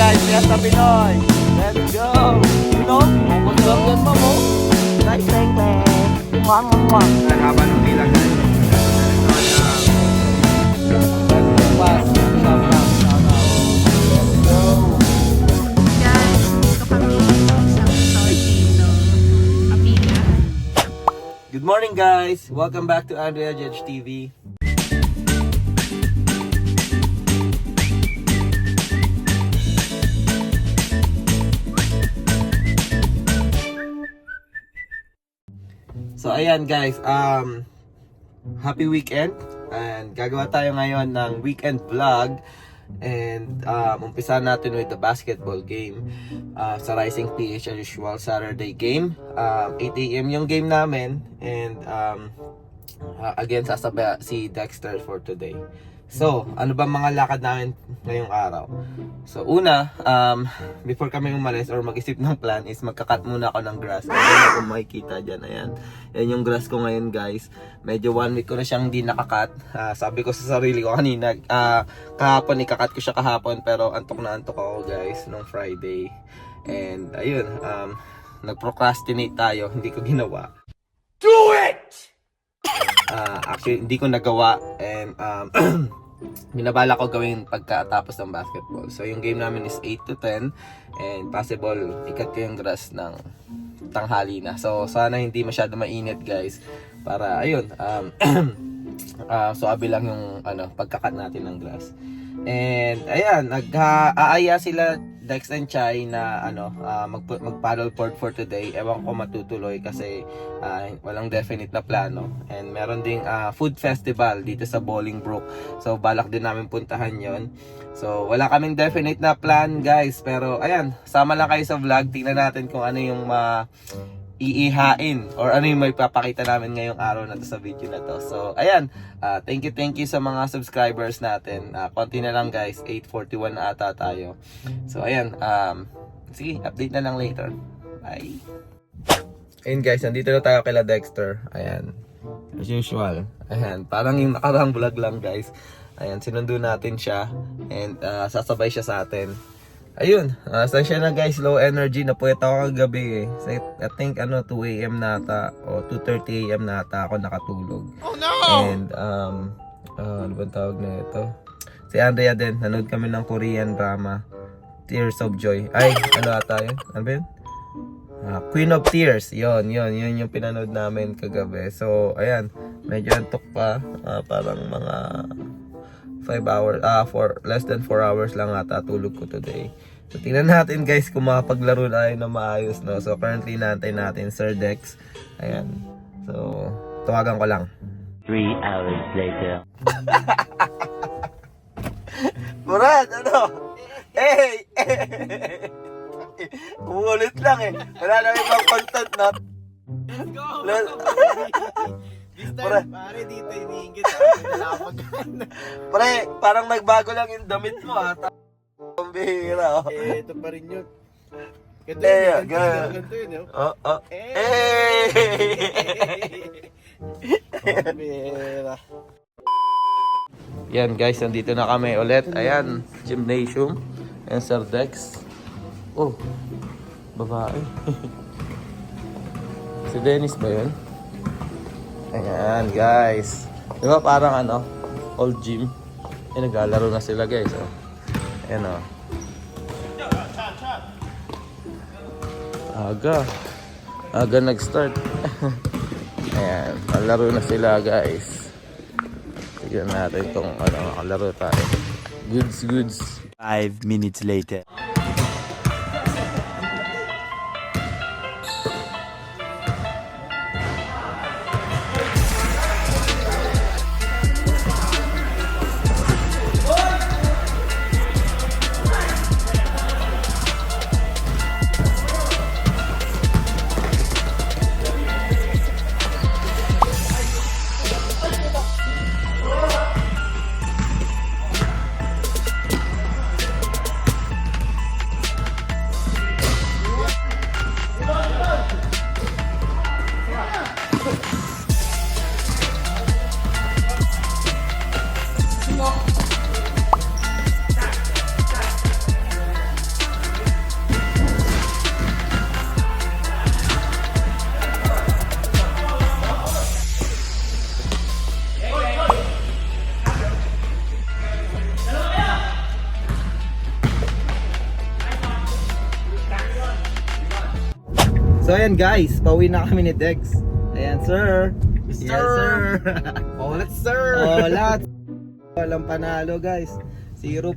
guys, Fiesta Pinoy. Let's go. You know, masarap yan mo mo. Nice, thank you. Mwah, mwah, mwah. Haba ng pila guys. Pass. Shout out, shout out. Let's go. Guys, dito kami sa resort dito. Pamilya. Good morning guys! Welcome back to Andrea Judge TV. So ayan guys, um happy weekend. And gagawa tayo ngayon ng weekend vlog. And um, umpisa natin with the basketball game. Uh, sa Rising PH as usual Saturday game. Um, 8am yung game namin. And um, uh, again sasabay si Dexter for today so ano ba mga lakad namin ngayong araw? So una um, before kami umalis or mag-isip ng plan is magkakat muna ako ng grass. Ayan kung makikita dyan ayan. Yan yung grass ko ngayon guys. Medyo one week ko na siyang di nakakat. Ah, sabi ko sa sarili ko kanina ah, kahapon ikakat ko siya kahapon pero antok na antok ako guys nung Friday. And ayun um, nag-procrastinate tayo. Hindi ko ginawa. Ah, actually, hindi ko nagawa. And um, binabala ko gawin pagkatapos ng basketball. So, yung game namin is 8 to 10 and possible ikat ko yung grass ng tanghali na. So, sana hindi masyado mainit guys para ayun, um, ah suabe lang yung ano, pagkakat natin ng grass. And ayan, nag-aaya sila Dex and Chai na ano, ah, mag mag paddleboard for today. Ewan ko matutuloy kasi ah, walang definite na plano. And meron ding ah, food festival dito sa Bolingbrook. So balak din namin puntahan 'yon. So wala kaming definite na plan, guys, pero ayan, sama lang kayo sa vlog. Tingnan natin kung ano yung ma iihain or ano yung may papakita namin ngayong araw na to sa video na to. So, ayan, ah, thank you, thank you sa mga subscribers natin. Ah, konti na lang guys, 841 na ata tayo. So, ayan, um, sige, update na lang later. Bye! Ayun guys, nandito na tayo kila Dexter. Ayan, as usual. Ayan, parang yung nakarang vlog lang guys. Ayan, sinundo natin siya and ah, sasabay siya sa atin. Ayun, uh, saan siya na guys, low energy na puwet ako kagabi eh. So, I think ano 2 AM na ata o 2:30 AM na ata ako nakatulog. Oh no. And um ah, ano bang tawag na ito? Si Andrea din, nanood kami ng Korean drama Tears of Joy. Ay, ano ata yun? Ano ba yun? Ah, Queen of Tears. Yon, yon, yon yung pinanood namin kagabi. So, ayan, medyo antok pa. Ah, parang mga 5 hours, ah, for less than 4 hours lang ata tulog ko today. So, tingnan natin guys kung makapaglaro tayo na maayos, no? So, currently natin natin Sir Dex. Ayan. So, tawagan ko lang. Three hours later. Murad, ano? Hey! Umulit lang eh. Wala na ibang content, no? Let's go! This Pare. time, pare, dito iniingit. Nalapag Pre, parang nagbago lang yung damit mo, ha? Bihira, oh. Eh, ito pa rin yun. Ganito Eh, yun, ganito yun, yun, yun. Oh, oh. Eh. Hey! Pera. Yan guys, nandito na kami ulit. Ayan, gymnasium. Ayan, Sir Dex. Oh, babae. si Dennis ba yun? Ayan, guys. Di ba parang ano, old gym? Ayan, naglalaro na sila guys. Oh. Ayan oh. Aga. Aga nag-start. Ayan, nalaro na sila guys. Tignan natin kung ano, makalaro tayo. Goods, goods. Five minutes later. Ayan guys, pauwi na kami ni Dex. Ayan sir. Yes sir. Oh, let's sir. oh, lahat. Walang panalo guys. 0-4.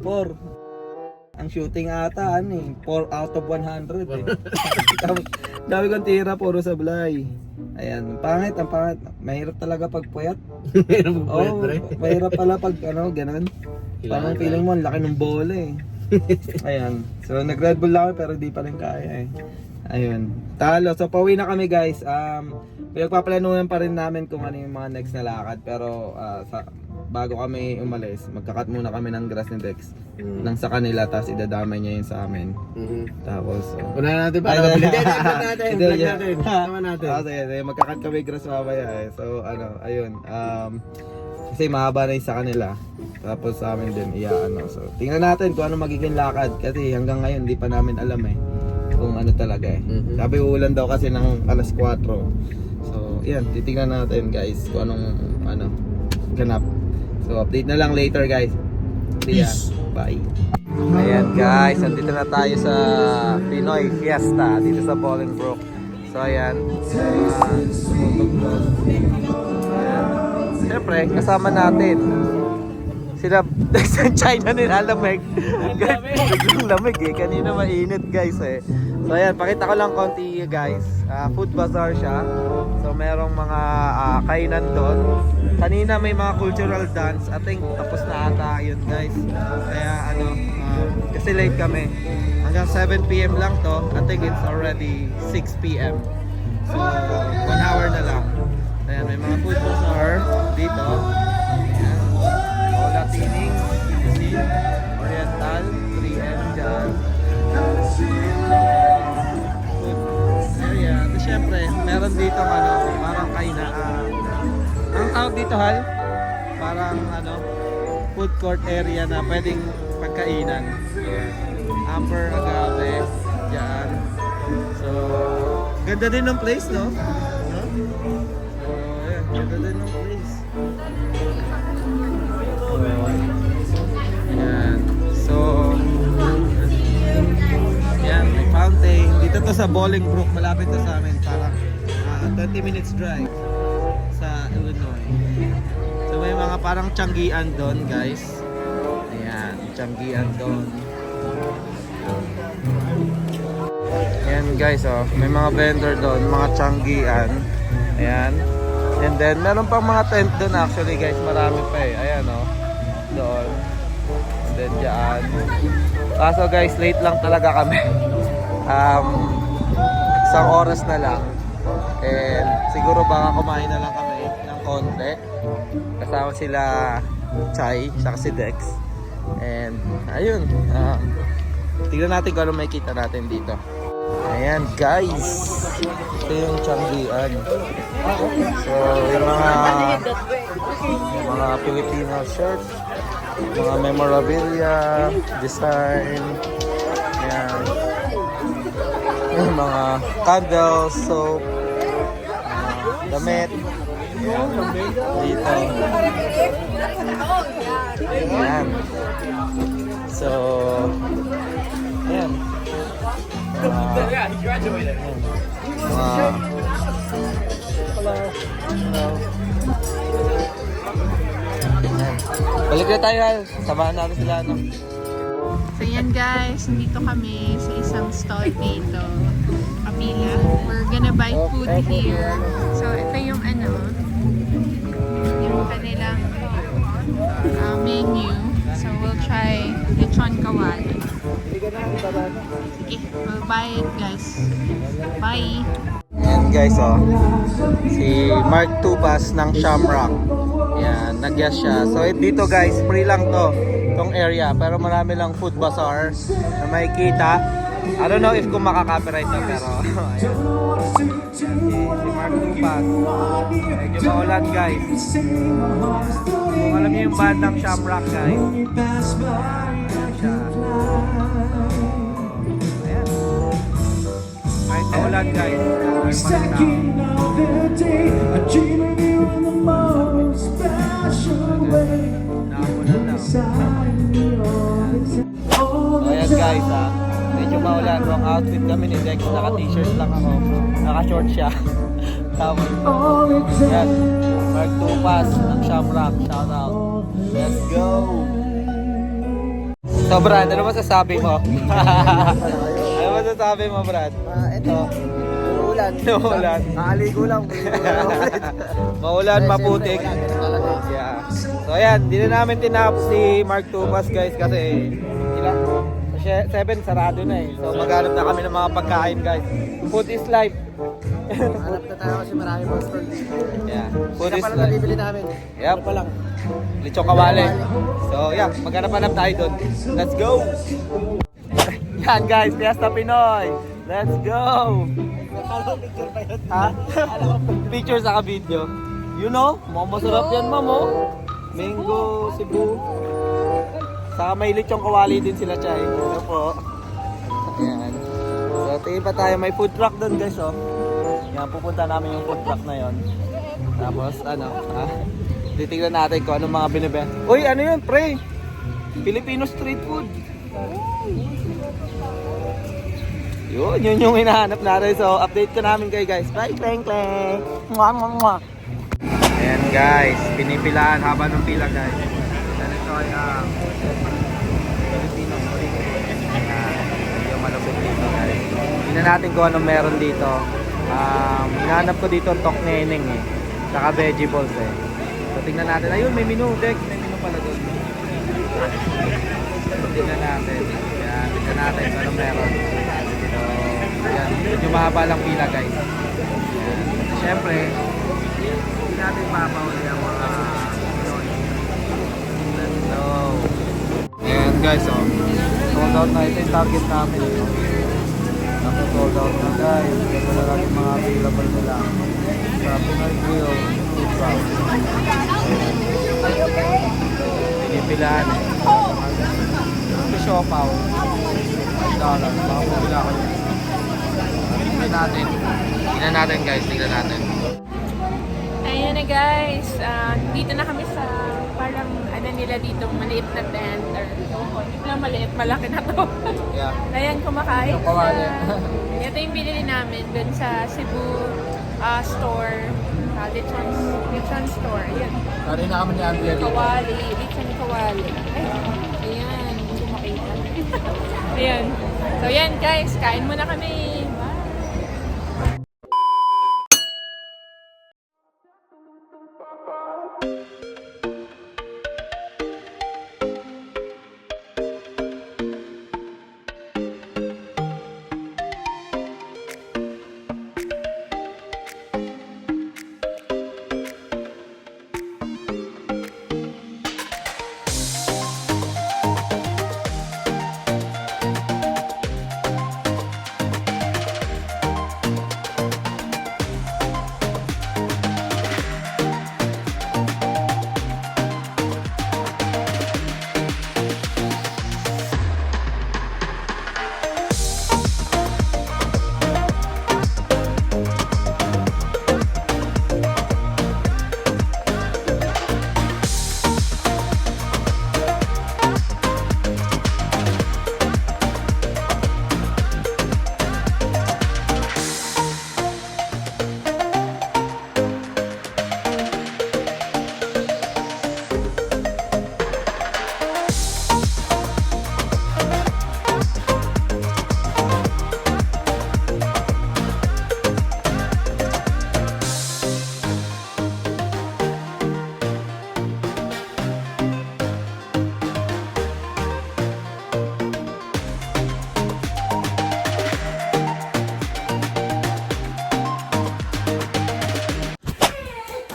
Ang shooting ata, ano eh, 4 out of 100 eh. dami, dami kong tira, puro sablay. Ayan, pangit, ang pangit. Mahirap talaga pag puyat. Meron mo Oo, mahirap pala pag ano, ganun. Parang feeling mo, ang laki ng bola eh. Ayan. So, nag-Red Bull lang ako, pero di pa rin kaya eh. Ayun. Talo. So, pauwi na kami guys. Um, pinagpaplanuhan pa rin namin kung ano yung mga next na lakad. Pero, ah, sa, bago kami umalis, magkakat muna kami ng grass ni Dex. Nang sa kanila, tapos idadamay niya yun sa amin. Mhm. Tapos, uh, Una natin para mabili. hindi. Natin. Hindi, natin. Tama natin. Ah, sige, sige. Magkakat kami grass mamaya eh. So, ano, ayun. Um, kasi mahaba na yung sa kanila. Tapos sa amin din, iya, ano. So, tingnan natin kung ano magiging lakad. Kasi hanggang ngayon, hindi pa namin alam eh. Kung ano talaga eh. Mhm. Sabi uulan daw kasi ng alas 4. So, yan. Titingnan natin guys kung anong, ano, ganap. So, update na lang later guys. See ya. Bye. Ayan guys, nandito na tayo sa Pinoy Fiesta dito sa Bolingbrook. So ayan. Uh, Siyempre, kasama natin. Sila sa China nilalamig. Biglang lamig eh. Kanina mainit guys eh. So ayan, pakita ko lang konti guys. Ah, food bazaar siya. So merong mga ah, kainan doon. Kanina may mga cultural dance. I think tapos na ata yun guys. Kaya ano, um, kasi late kami. Hanggang 7pm lang to. I think it's already 6pm. So, dito, Hal? Parang ano, food court area na pwedeng pagkainan. Amber agave, dyan. So, ganda din ng place, no? No? So, ayan, ganda din ng place. Ayan, may fountain. Dito to sa Bolingbrook, malapit to sa amin. Parang ah, 20 minutes drive Illinois. So, may mga parang tiyanggian doon, guys. Ayan, tiyanggian doon. Ayan guys, oh, may mga vendor doon, mga tiyanggian. Ayan. And then, meron pang mga tent doon actually guys, marami pa eh. Ayan oh, doon. And then dyan. Kaso guys, late lang talaga kami. um, isang oras na lang. And siguro baka kumain na lang kami konti. Kasama sila Chai, saka si Dex. And ayun, um, tignan natin kung ano makikita natin dito. Ayan guys, ito yung Changian. So yung mga mga Filipino shirt, mga memorabilia, design, ayan. Yung mga candles, soap, mga damit. Dito. Ayan. So, ayan. Mga, ayan. Mga, hello. Hello. Ayan. Balik na tayo, Al. Samahan natin sila, ano. So yan guys, nandito kami sa isang stall dito. Kapila. We're gonna buy food here. So ito yung ano, kanilang uh, menu. So we'll try lechon kawali. Sige, we'll buy it guys. Bye! Ayan guys, oh. Si Mark Tupas ng Shamrock. Ayan, nag-guess siya. So dito guys, free lang to. Tong area. Pero marami lang food bazaar na makikita. I don't know if kung makaka-copyright na pero ayan. Tupas. Medyo maulan guys. Kung alam niyo yung bandang Shamrock guys. Ayan siya. Ayan. Kahit maulan guys. Kahit maulan. Naulan lang. So ayan guys ha. Medyo maulan. Wrong outfit kami ni Dex. Naka-t-shirt lang ako. Naka-short siya. Tapos, yan. Mark Tupas ng Shamrock. Shout out. Let's go! So Brad, ano masasabi mo? ano masasabi mo Brad? Ah, ito. Uulan. Uulan. Nakaligo lang. Maulan, maputik. Yeah. So ayan, di na namin tinap si Mark Tupas guys kasi ilan? 7 sarado na eh. So maghanap na kami ng mga pagkain guys. Food is life. Hanap na tayo kasi marami mga store. Yeah. Food is pala life. nabibili namin. Yep. Ano pa lang. Kawali. So yeah, maghanap-hanap tayo doon. Let's go! Yan guys, Fiesta Pinoy. Let's go! Ko picture pa yun. Ha? Picture sa video. You know, mukhang masarap yan, ma'am, oh. Mango, Cebu. Saka may lechong kawali din sila, Chay. Ano po? Ayan. So, tingin pa tayo. May food truck doon, guys, oh. Yan, pupunta namin yung food truck na yon. Tapos, ano, ha? Titignan natin kung anong mga binibenta. Uy, ano yun, pre? Filipino street food. Yun, yun yung hinahanap natin. So, update ko namin kayo guys. Bye, kleng kleng. Mwah, mwah, mwah. Ayan guys, pinipilaan haba ng pila guys. Ganito ay ang Filipino street food. Ayan, yung malupit dito. Tingnan natin kung anong meron dito. Um, hinahanap ko dito tok neneng eh. Saka vegetables eh. So, tingnan natin. Ayun, may menu. Dex, may menu pala doon. So, tingnan natin. Ayan, tingnan natin kung anong meron. So, ayan. Medyo mahaba lang pila guys. Ayan. Siyempre, hindi natin mapahuli ang mga. Let's go. Ayan guys, oh. Sold out na. Ito yung target namin. Oh. Naku, sold out na guys. Lang yung mga available nila. Sa Pinoy Grill. Truck. Pinipilaan eh. Ito siopaw. $5. Baka pumila ko yun. Tingnan natin. Tingnan natin guys, tingnan natin. Ayan na guys, Ah, dito na kami sa parang nila dito, maliit na tent or oh, hindi lang maliit, malaki na to. Yeah. Ayan, kumakain kawali. sa... Ito yung binili namin dun sa Cebu ah, store. Uh, lechon, lechon store. Ayan. Kari na kami ni Andrea Kawali. Lechon kawali. Ay, ayan. Hindi ko makita. ayan. So yan guys, kain muna kami.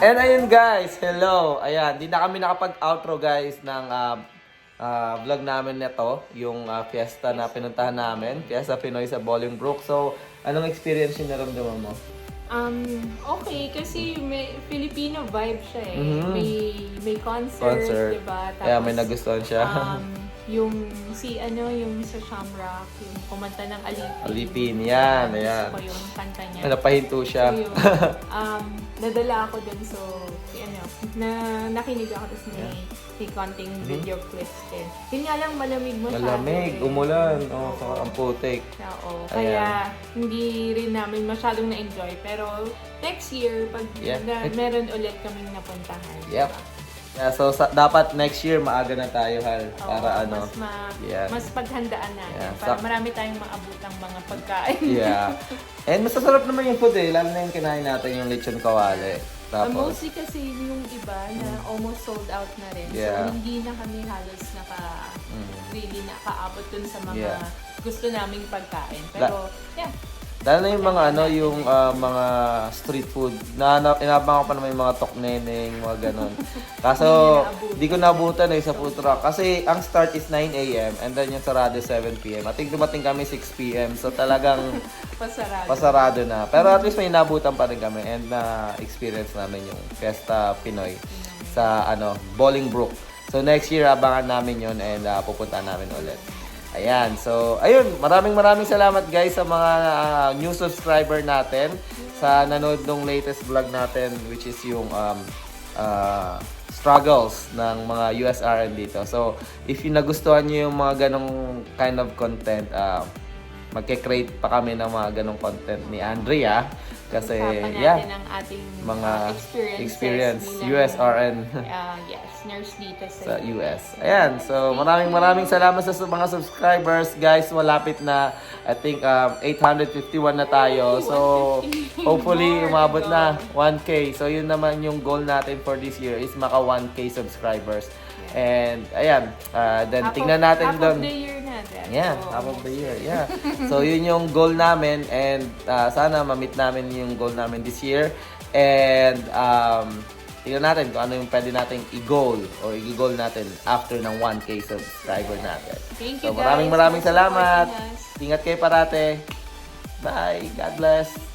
And ayun guys, hello. Ayan, di na kami nakapag-outro guys ng ah, ah, vlog namin nito, yung ah, fiesta na pinuntahan namin, Fiesta Pinoy sa Bolingbrook. So, anong experience yung naramdaman mo? Um, okay, kasi may Filipino vibe siya eh. Mhm. May may concert, Concert. diba? Kaya may nagustuhan siya. um, yung si ano, yung sa Shamrock, yung kumanta ng Alipin. Alipin, yan, Gusto ayan. ko yung kanta niya. Napahinto siya. So, yun. um, nadala ako dun, so, ano, na, nakinig ako, tapos may may konting video clips din. Yun nga lang, malamig masyado. Malamig, umulan. Oh, saka ang putik. Oo. Kaya hindi rin namin masyadong na-enjoy. Pero next year, pag Yeah. na, meron ulit kaming napuntahan. Yep. diba? Yeah, so sa, dapat next year maaga na tayo hal Oo, para ano. Mas, ma, Yeah. mas paghandaan natin. Yeah, Para sak- marami tayong maabutang mga pagkain. Yeah. And masasarap naman yung food eh. Lalo na yung kinain natin yung lechon kawali. Uh, Tapos, mostly kasi yung iba na almost sold out na rin. Yeah. So, hindi na kami halos naka, Mm. really nakaabot dun sa mga Yeah. gusto naming pagkain. Pero, yeah. Lalo na yung mga ano, yung ah, mga street food. Na, na inabang ko pa naman yung mga tokneneng, mga ganun. Kaso, di ko naabutan eh sa food truck. Kasi ang start is 9 a.m. and then yung sarado 7 p.m. I think dumating kami 6 p.m. So talagang Pasarado. pasarado na. Pero at least may nabutan pa rin kami and na-experience namin yung Fiesta Pinoy sa ano Bolingbrook. So next year abangan namin yon and uh, pupunta namin ulit. Ayan. So ayun, maraming maraming salamat guys sa mga uh, new subscriber natin sa nanood nung latest vlog natin which is yung um, uh, struggles ng mga USRN dito. So, if yung nagustuhan nyo yung mga ganong kind of content, uh, magke-create pa kami ng mga ganong content ni Andrea. Kasi, Usapan natin yeah, ang ating mga uh, experiences experience, USRN uh, yes, nurse dito sa, sa US. Ayan, so maraming maraming salamat sa mga subscribers. Guys, malapit na, I think, um, 851 na tayo. So, hopefully, umabot na 1K. So, yun naman yung goal natin for this year is maka 1K subscribers. And, ayan, uh, then Half tingnan natin doon. of the year natin. Yeah, half of the year. Yeah. so yun yung goal namin and uh, sana ma-meet namin yung goal namin this year. And um tingnan natin kung ano yung pwede nating i-goal or i-goal natin after ng 1K subscriber natin. Thank So you maraming guys maraming for salamat. Ingat kayo parate. Bye. God bless.